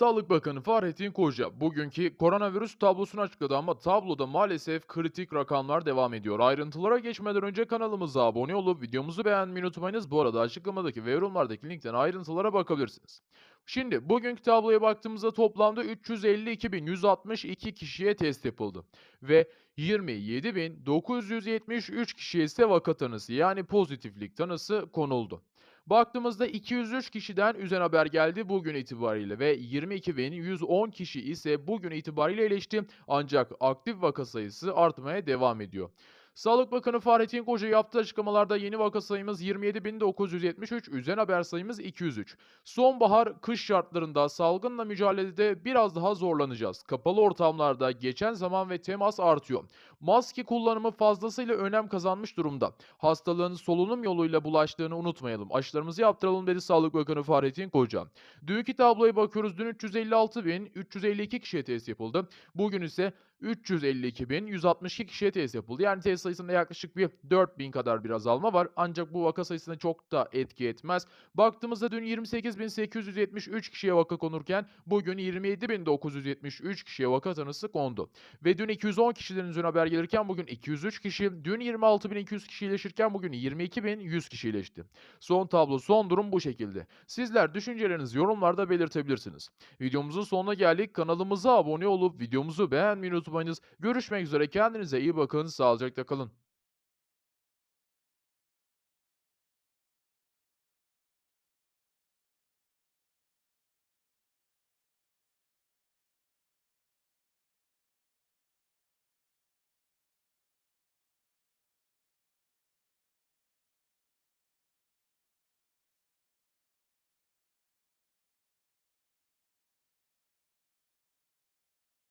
Sağlık Bakanı Fahrettin Koca bugünkü koronavirüs tablosunu açıkladı ama tabloda maalesef kritik rakamlar devam ediyor. Ayrıntılara geçmeden önce kanalımıza abone olup videomuzu beğenmeyi unutmayınız. Bu arada açıklamadaki ve yorumlardaki linkten ayrıntılara bakabilirsiniz. Şimdi bugünkü tabloya baktığımızda toplamda 352.162 kişiye test yapıldı. Ve 27.973 kişiye ise vaka tanısı yani pozitiflik tanısı konuldu. Baktığımızda 203 kişiden üzen haber geldi bugün itibariyle ve 22.110 kişi ise bugün itibariyle iyileşti ancak aktif vaka sayısı artmaya devam ediyor. Sağlık Bakanı Fahrettin Koca yaptığı açıklamalarda yeni vaka sayımız 27.973, üzen haber sayımız 203. Sonbahar kış şartlarında salgınla mücadelede biraz daha zorlanacağız. Kapalı ortamlarda geçen zaman ve temas artıyor. Maske kullanımı fazlasıyla önem kazanmış durumda. Hastalığın solunum yoluyla bulaştığını unutmayalım. Aşılarımızı yaptıralım dedi Sağlık Bakanı Fahrettin Koca. Dünkü tabloya bakıyoruz. Dün 356.352 kişiye test yapıldı. Bugün ise 352.162 kişiye test yapıldı. Yani test sayısında yaklaşık bir 4.000 kadar bir azalma var. Ancak bu vaka sayısına çok da etki etmez. Baktığımızda dün 28.873 kişiye vaka konurken bugün 27.973 kişiye vaka tanısı kondu. Ve dün 210 kişiden üzerine haber gelirken bugün 203 kişi, dün 26.200 kişi iyileşirken bugün 22.100 kişi iyileşti. Son tablo, son durum bu şekilde. Sizler düşüncelerinizi yorumlarda belirtebilirsiniz. Videomuzun sonuna geldik. Kanalımıza abone olup videomuzu beğenmeyi unutmayınız. Görüşmek üzere. Kendinize iyi bakın. Sağlıcakla kalın. Hoşçakalın.